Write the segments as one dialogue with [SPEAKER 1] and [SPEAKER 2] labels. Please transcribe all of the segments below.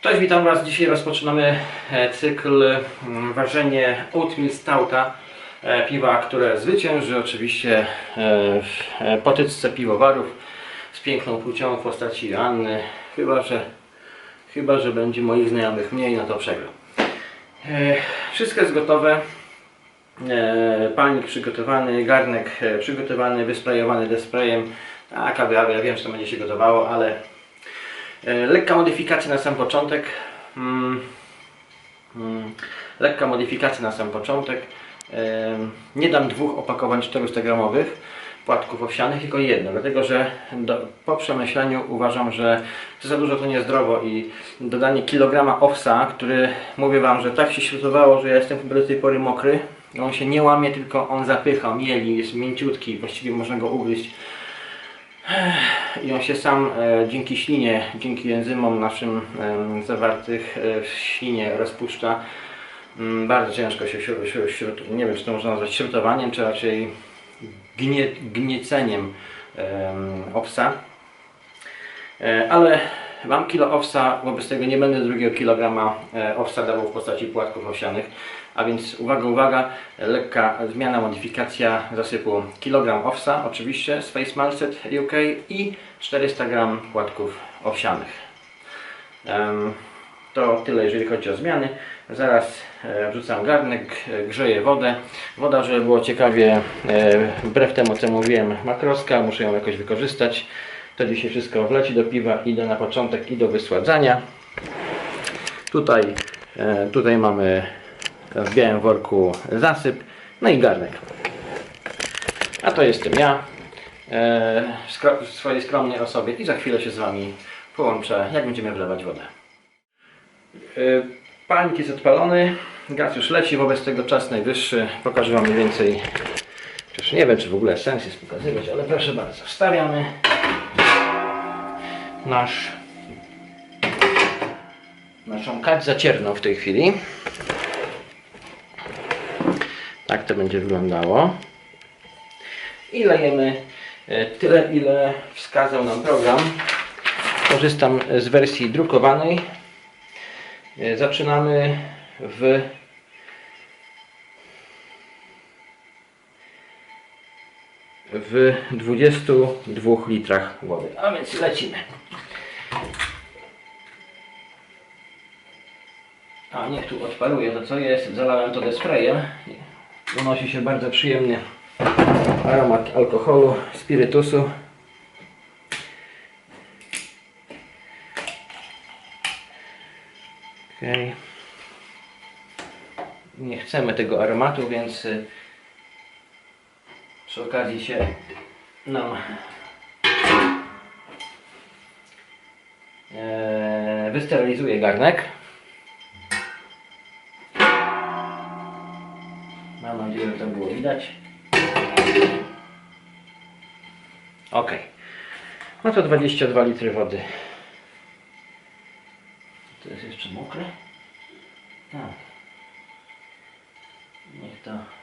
[SPEAKER 1] Cześć, witam Was. Dzisiaj rozpoczynamy e, cykl mm, ważenie Oatmeal Stouta, e, piwa, które zwycięży oczywiście e, w potyczce piwowarów z piękną płcią w postaci Anny, chyba że, chyba, że będzie moich znajomych mniej, no to przegram. Wszystko jest gotowe. Palnik przygotowany, garnek przygotowany, wysprejowany desprayem. Tak, ja, wiem, że to będzie się gotowało, ale Lekka modyfikacja na sam początek. Mm, mm, lekka modyfikacja na sam początek. E, Nie dam dwóch opakowań 400 gramowych płatków owsianych, tylko jedno, dlatego że do, po przemyśleniu uważam, że za dużo to niezdrowo i dodanie kilograma owsa, który mówię Wam, że tak się śrutowało, że ja jestem do tej pory mokry, on się nie łamie, tylko on zapycha, mieli, jest mięciutki, właściwie można go ugryźć i on się sam e, dzięki ślinie, dzięki enzymom naszym zawartych e, w ślinie rozpuszcza. Mm, Bardzo ciężko się śrut, nie wiem czy to można nazwać śrutowaniem, czy raczej gnie, gnieceniem em, owsa. E, Ale mam kilo owsa, wobec tego nie będę drugiego kilograma e, owsa dawał w postaci płatków owsianych. A więc uwaga, uwaga, lekka zmiana, modyfikacja zasypu kilogram owsa, oczywiście z Face Malset UK i 400 gram płatków owsianych. To tyle jeżeli chodzi o zmiany. Zaraz e, wrzucam garnek, e, grzeję wodę. Woda, żeby było ciekawie, wbrew temu co mówiłem, makroska, muszę ją jakoś wykorzystać. To dzisiaj wszystko wleci do piwa, idę na początek i do wysładzania. Tutaj, e, tutaj mamy w białym worku zasyp, no i garnek. A to jestem ja e, w swojej skromnej osobie i za chwilę się z Wami połączę, jak będziemy wlewać wodę. E, Palnik jest odpalony, gaz już leci, wobec tego czas najwyższy. Pokażę Wam mniej więcej, przecież nie wiem czy w ogóle sens jest pokazywać, ale proszę bardzo, wstawiamy nasz naszą kać zacierną w tej chwili. Tak to będzie wyglądało. I lejemy e, tyle, ile wskazał nam program. Korzystam z wersji drukowanej. E, Zaczynamy w w 22 litrach wody. A więc lecimy. A niech tu odparuje to co jest. Zalałem to desprayem. Unosi się bardzo przyjemny aromat alkoholu, spirytusu. Okay. Nie chcemy tego aromatu, więc y, przy okazji się nam e, wysterylizuje garnek. Mam nadzieję, że to było widać. Ok. No to 22 litry wody. To jest jeszcze mokre? Tak. Niech to...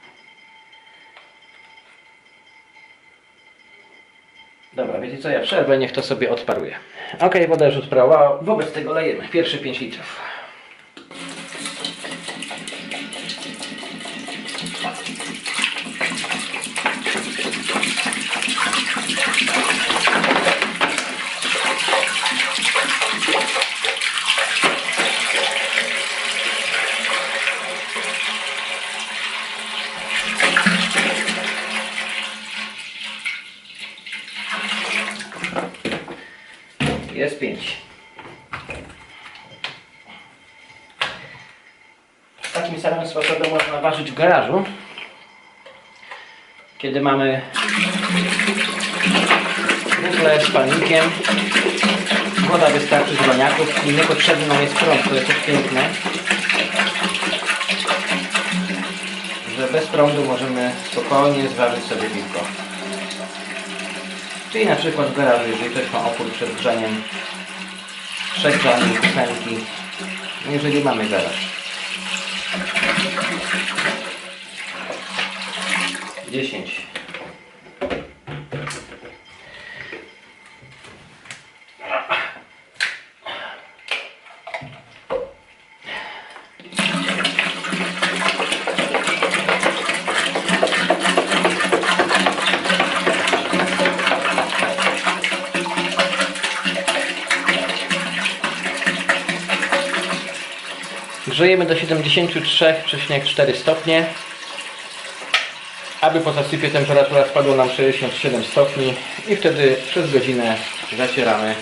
[SPEAKER 1] Dobra, wiecie co, ja przerwę, niech to sobie odparuje. Ok, woda już odparowała, wobec tego lejemy. Pierwsze 5 litrów. Jest 5. Takim samym sposobem można ważyć w garażu. Kiedy mamy butlę z palnikiem, woda wystarczy z baniaków i niepotrzebny nam jest prąd, to jest też piękne. Że bez prądu możemy spokojnie zważyć sobie piwko. Czyli na przykład w garażu, jeżeli ktoś ma opór przed grzaniem przegrzanie kuchenki, no jeżeli mamy garaż. 10. Grzejemy do 73,4 stopnie. Aby po zasypie temperatura spadła nam 67 stopni i wtedy przez godzinę zacieramy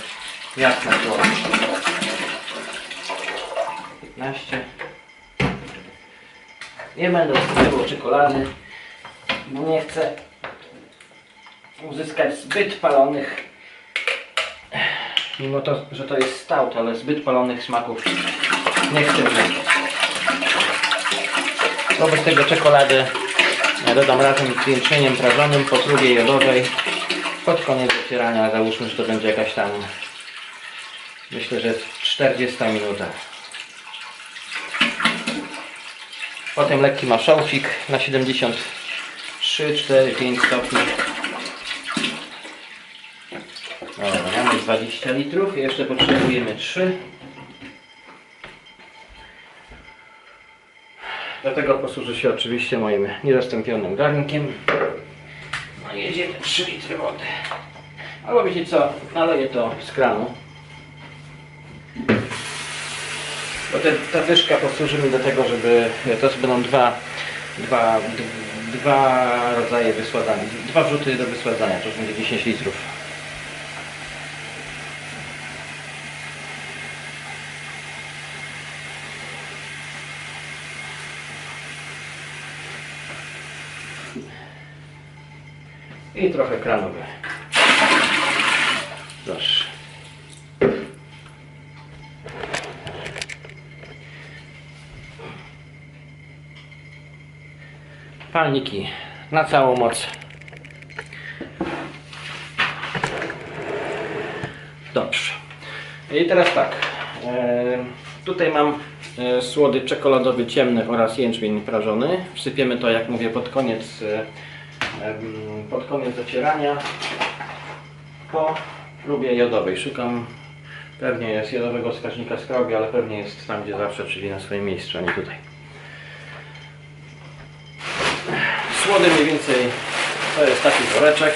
[SPEAKER 1] jasne tło. 15. Nie będę wstawiał czekolady, bo nie chcę uzyskać zbyt palonych, mimo to, że to jest stout, ale zbyt palonych smaków nie chcę uzyskać. Wobec tego czekoladę ja dodam razem z jęczmieniem prażonym po próbie jodowej pod koniec zacierania, załóżmy, że to będzie jakaś tam myślę, że 40 minuta. Potem lekki maszałcik na 73, 4, 5 stopni. Dobra, mamy 20 litrów, jeszcze potrzebujemy 3. Do tego posłużę się oczywiście moim niezastąpionym garnkiem. No jedziemy 3 litry wody. Albo wiecie co, naleję to z kranu. Bo te, ta dyszka posłuży mi do tego, żeby to będą dwa, dwa, dwa rodzaje wysładzania, dwa wrzuty do wysładzania, to już będzie 10 litrów. I trochę kranowy. Proszę. Palniki na całą moc. Dobrze. I teraz tak. E, tutaj mam e, słody czekoladowy ciemny oraz jęczmień prażony. Wsypiemy to, jak mówię, pod koniec, e, pod koniec zacierania. Po próbie jodowej. Szukam, pewnie jest jodowego wskaźnika skrobi, ale pewnie jest tam, gdzie zawsze, czyli na swoim miejscu, a nie tutaj. Słody mniej więcej to jest taki woreczek.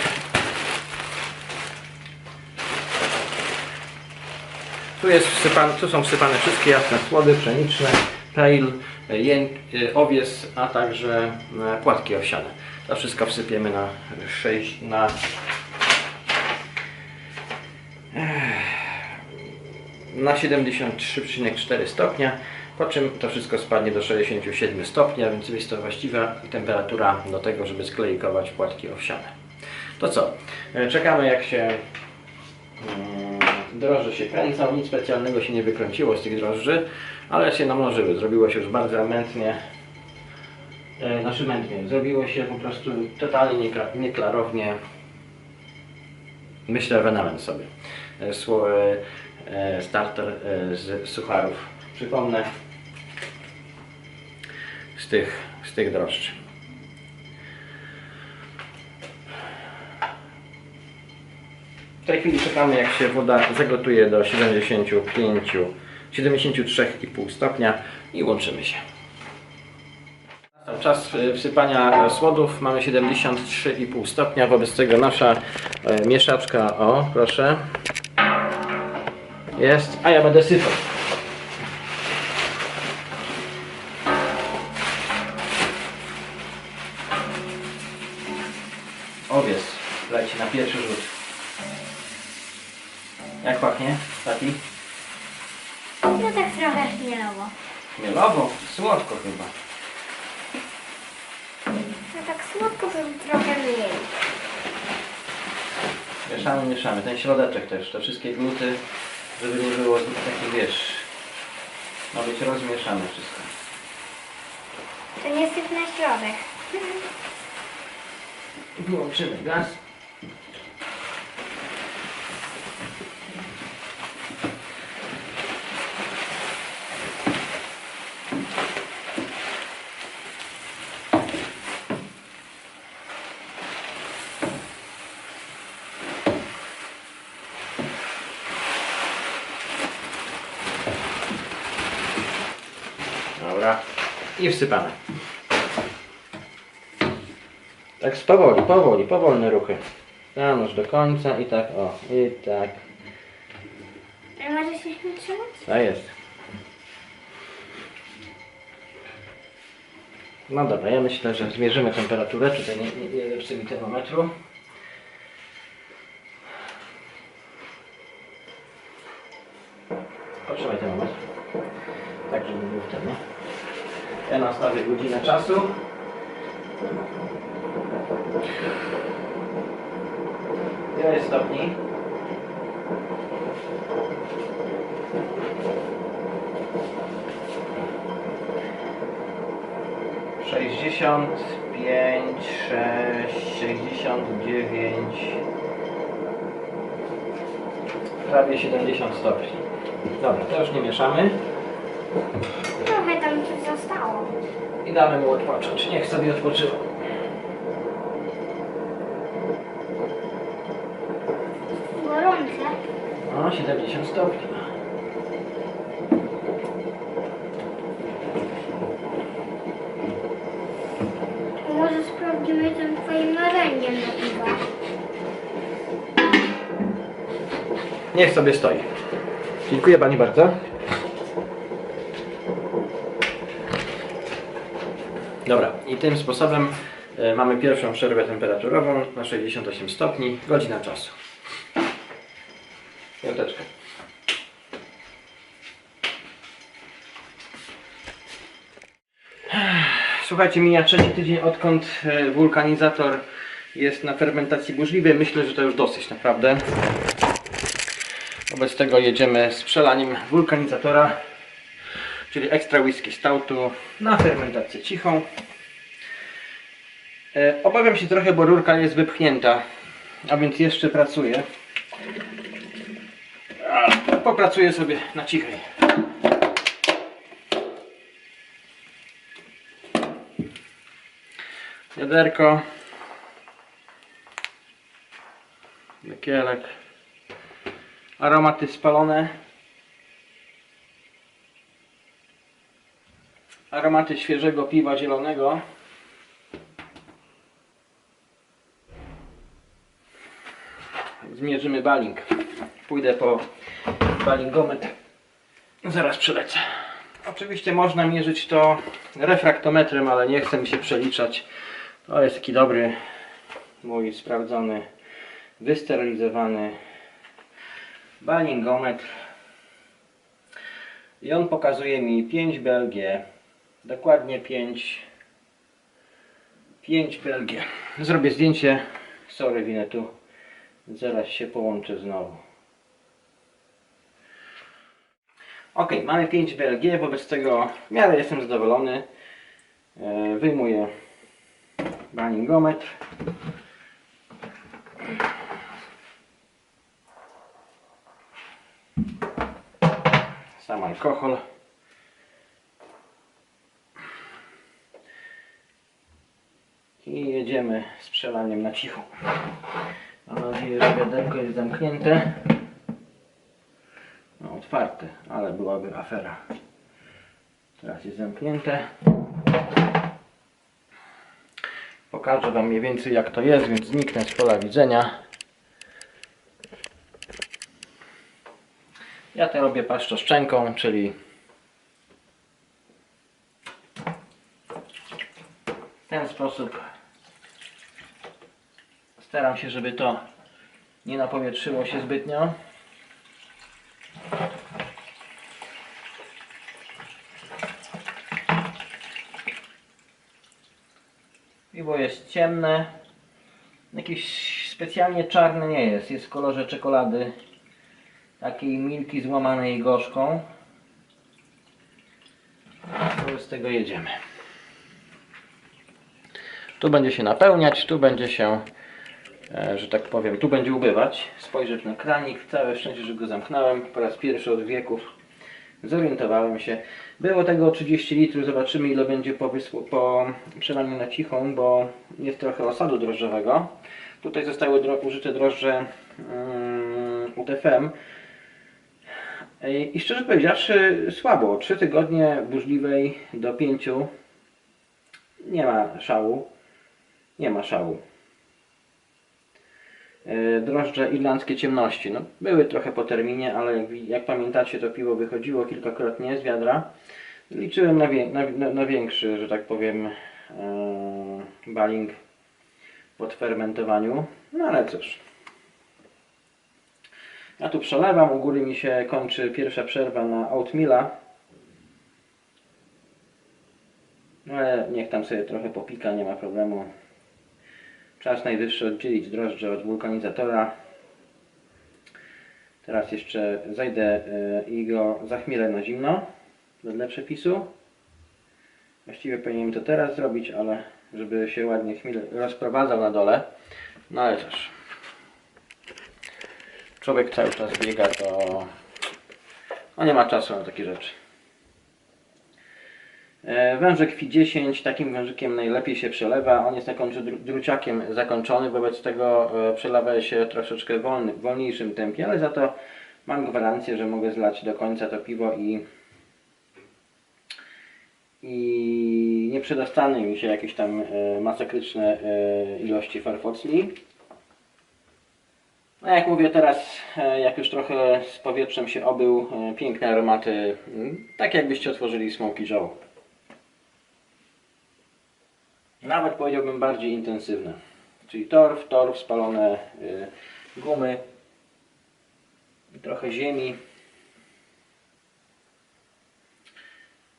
[SPEAKER 1] Tu, jest wsypane, tu są wsypane wszystkie jasne słody pszeniczne, pale, jęk, owies, a także e, płatki owsiane. To wszystko wsypiemy na 6 na na 73,4 stopnia, po czym to wszystko spadnie do 67 stopni, a więc jest to właściwa temperatura do tego, żeby sklejkować płatki owsiane. To co? E, Czekamy jak się mm, drożdże się kręcą, nic specjalnego się nie wykręciło z tych drożdży, ale się namnożyły, zrobiło się już bardzo mętnie, znaczy mętnie, zrobiło się po prostu totalnie niekla- nieklarownie, myślę ewenement sobie. E, e, e, starter e, z sucharów. Przypomnę z tych, z tych drożdży. W tej chwili czekamy jak się woda zagotuje do 75, 73,5 stopnia i łączymy się. Czas e, wsypania słodów. Mamy 73,5 stopnia, wobec tego nasza e, mieszaczka, o proszę, jest, a ja będę sypał. Owies leci na pierwszy rzut. Jak pachnie? Taki?
[SPEAKER 2] No tak trochę chmielowo.
[SPEAKER 1] Mielowo, słodko chyba.
[SPEAKER 2] No tak słodko bym trochę mniej.
[SPEAKER 1] Mieszamy. Ten środeczek też, te wszystkie gluty, żeby nie było taki wiesz, ma być rozmieszane wszystko.
[SPEAKER 2] To nie syp na środek.
[SPEAKER 1] Wyłączymy gaz. i wsypamy. Tak powoli, powoli, powolne ruchy. Tam już do końca i tak, o, i tak.
[SPEAKER 2] A może się trzymać?
[SPEAKER 1] A jest. No dobra, ja myślę, że zmierzymy temperaturę. Tutaj nie, nie, nie zepsuję termometru. Godzinę czasu. Ile jest stopni? Sześćdziesiąt pięć, sześć, sześćdziesiąt dziewięć, prawie 70 stopni. Dobra, to już nie mieszamy
[SPEAKER 2] Trochę tam coś zostało.
[SPEAKER 1] i damy mu odpocząć. Niech sobie odpoczywa.
[SPEAKER 2] Gorące.
[SPEAKER 1] No, 70 stopni.
[SPEAKER 2] Może sprawdzimy tym twoim narzędziem na piwo.
[SPEAKER 1] Niech sobie stoi. Dziękuję Pani bardzo. Dobra, i tym sposobem e, mamy pierwszą przerwę temperaturową na 68 stopni, godzina czasu. Piąteczkę. Słuchajcie, mija trzeci tydzień odkąd e, wulkanizator jest na fermentacji burzliwej. Myślę, że to już dosyć naprawdę. Wobec tego jedziemy z przelaniem wulkanizatora, czyli ekstra whisky stoutu na fermentację cichą. E, obawiam się trochę, bo rurka jest wypchnięta, a więc jeszcze pracuję. A, Popracuję sobie na cichej. Wiaderko. Wykielek. Aromaty spalone. Aromaty świeżego piwa zielonego. Zmierzymy baling. Pójdę po balingometr. Zaraz przylecę. Oczywiście można mierzyć to refraktometrem, ale nie chcę mi się przeliczać. To jest taki dobry, mój sprawdzony, wysterylizowany balingometr i on pokazuje mi 5 BLG dokładnie 5 5 BLG zrobię zdjęcie. Sorry winetu zaraz się połączę znowu. Ok mamy 5 BLG wobec tego w miarę jestem zadowolony. E, wyjmuję balingometr sam alkohol. I jedziemy z przelaniem na cicho. Mam nadzieję, że wiaderko jest zamknięte. No, otwarte, ale byłaby afera. Teraz jest zamknięte. Pokażę Wam mniej więcej jak to jest, więc zniknę z pola widzenia. Ja to robię paszczoszczenką, czyli w ten sposób staram się, żeby to nie napowietrzyło się zbytnio. Piwo jest ciemne. Jakieś specjalnie czarne nie jest. Jest w kolorze czekolady takiej milki złamanej gorzką. Wobec tego jedziemy. Tu będzie się napełniać, tu będzie się, że tak powiem, tu będzie ubywać. Spojrzeć na kranik, całe szczęście, że go zamknąłem. Po raz pierwszy od wieków zorientowałem się. Było tego 30 litrów, zobaczymy ile będzie po, po przelaniu na cichą, bo jest trochę osadu drożdżowego. Tutaj zostały dro- użyte drożdże mm, UTFM. I i szczerze powiedziawszy, słabo. Trzy tygodnie burzliwej do pięciu nie ma szału. Nie ma szału. E, Drożdże irlandzkie ciemności. No, były trochę po terminie, ale jak, jak pamiętacie, to piwo wychodziło kilkakrotnie z wiadra. Liczyłem na, wie, na, na, większy, że tak powiem, e, baling po fermentowaniu. No ale cóż. Ja tu przelewam, u góry mi się kończy pierwsza przerwa na oatmeala. No ale niech tam sobie trochę popika, nie ma problemu. Czas najwyższy oddzielić drożdże od wulkanizatora. Teraz jeszcze zajdę e, i go zachmielę na zimno, wedle przepisu. Właściwie powinienem to teraz zrobić, ale żeby się ładnie chmiel rozprowadzał na dole. No ale cóż. Człowiek cały czas biega, to no nie ma czasu na takie rzeczy. E, Wężyk Fi10, takim wężykiem najlepiej się przelewa. On jest taką dru- druciakiem zakończony, wobec tego e, przelewa się troszeczkę w wolniejszym tempie, ale za to mam gwarancję, że mogę zlać do końca to piwo i i nie przedostaną mi się jakieś tam e, masakryczne ilości farfocli. No jak mówię teraz, jak już trochę z powietrzem się obył, piękne aromaty, tak jakbyście otworzyli Smoky Joe. Nawet powiedziałbym bardziej intensywne. Czyli torf, torf, spalone y, gumy, trochę ziemi.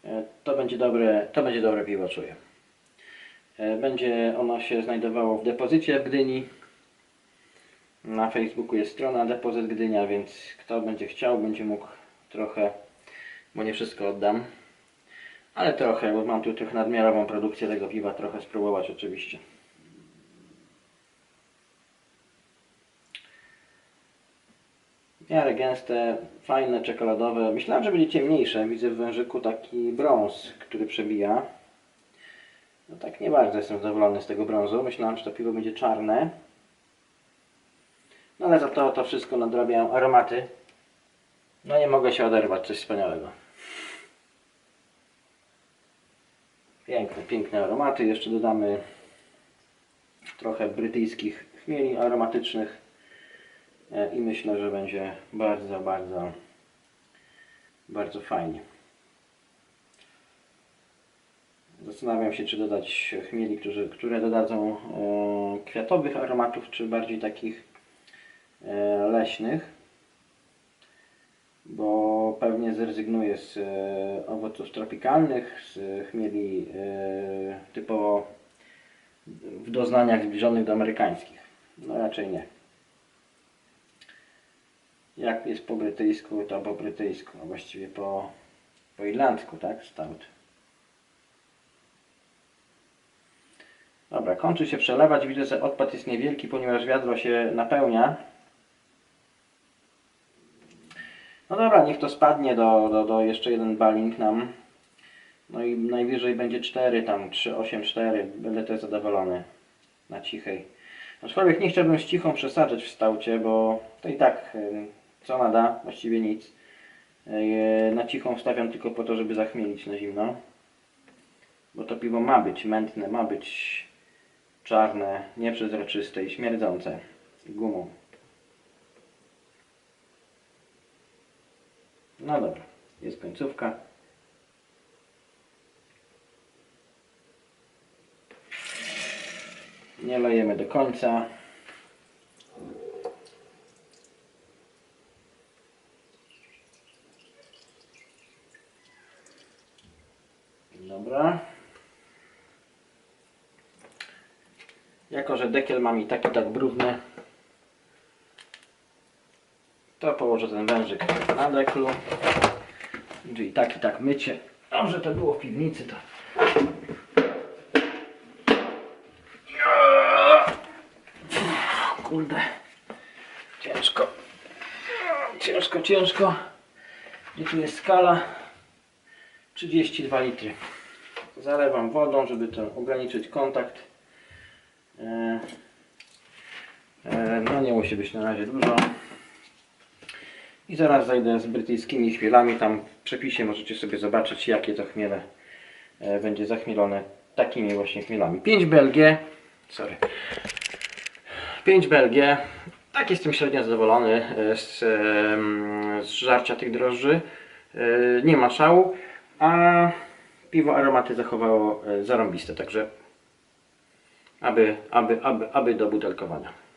[SPEAKER 1] E, To będzie dobre, to będzie dobre piwo, czuję. E, Będzie ono się znajdowało w depozycie w Gdyni. Na Facebooku jest strona Depozyt Gdynia, więc kto będzie chciał, będzie mógł trochę, bo nie wszystko oddam. Ale trochę, bo mam tu trochę nadmiarową produkcję tego piwa, trochę spróbować oczywiście. W miarę gęste, fajne, czekoladowe. Myślałem, że będzie ciemniejsze. Widzę w wężyku taki brąz, który przebija. No tak nie bardzo jestem zadowolony z tego brązu. Myślałem, że to piwo będzie czarne. No ale za to to wszystko nadrabiają aromaty. No nie mogę się oderwać, coś wspaniałego. Piękne, piękne aromaty. Jeszcze dodamy trochę brytyjskich chmieli aromatycznych. E, I myślę, że będzie bardzo, bardzo, bardzo fajnie. Zastanawiam się, czy dodać chmieli, którzy, które dodadzą e, kwiatowych aromatów, czy bardziej takich e, leśnych. Bo pewnie zrezygnuję z e, owoców tropikalnych, z chmieli e, typowo w doznaniach zbliżonych do amerykańskich. No raczej nie. Jak jest po brytyjsku, to po brytyjsku, a właściwie po, po irlandzku, tak? Stout. Dobra, kończy się przelewać. Widzę, że odpad jest niewielki, ponieważ wiadro się napełnia. No dobra, niech to spadnie do, do, do jeszcze jeden baling nam. No i najwyżej będzie 4, tam 3, 8, 4. Będę też zadowolony na cichej. Aczkolwiek nie chciałbym z cichą przesadzać w staucie, bo to i tak y, co ona da? Właściwie nic. Y, Na cichą wstawiam tylko po to, żeby zachmielić na zimno. Bo to piwo ma być mętne, ma być czarne, nieprzezroczyste i śmierdzące gumą. No dobra, jest końcówka. Nie lejemy do końca. Dobra. Jako, że dekiel mam i tak i tak brudny, to położę ten wężyk na deklu. Czyli tak i tak mycie. Dobrze to było w piwnicy, to Kurde. Ciężko. Ciężko, ciężko. Gdzie tu jest skala? 32 litry. Zalewam wodą, żeby to ograniczyć kontakt. E, e, No nie musi być na razie dużo. I zaraz zajdę z brytyjskimi chmielami. Tam w przepisie możecie sobie zobaczyć jakie to chmiele e, będzie zachmielone takimi właśnie chmielami. 5 BLG. Sorry. 5 BLG. Tak jestem średnio zadowolony e, z, z żarcia tych drożdży. E, Nie ma szału. A piwo aromaty zachowało zarąbiste, także aby, aby, aby, aby do butelkowania.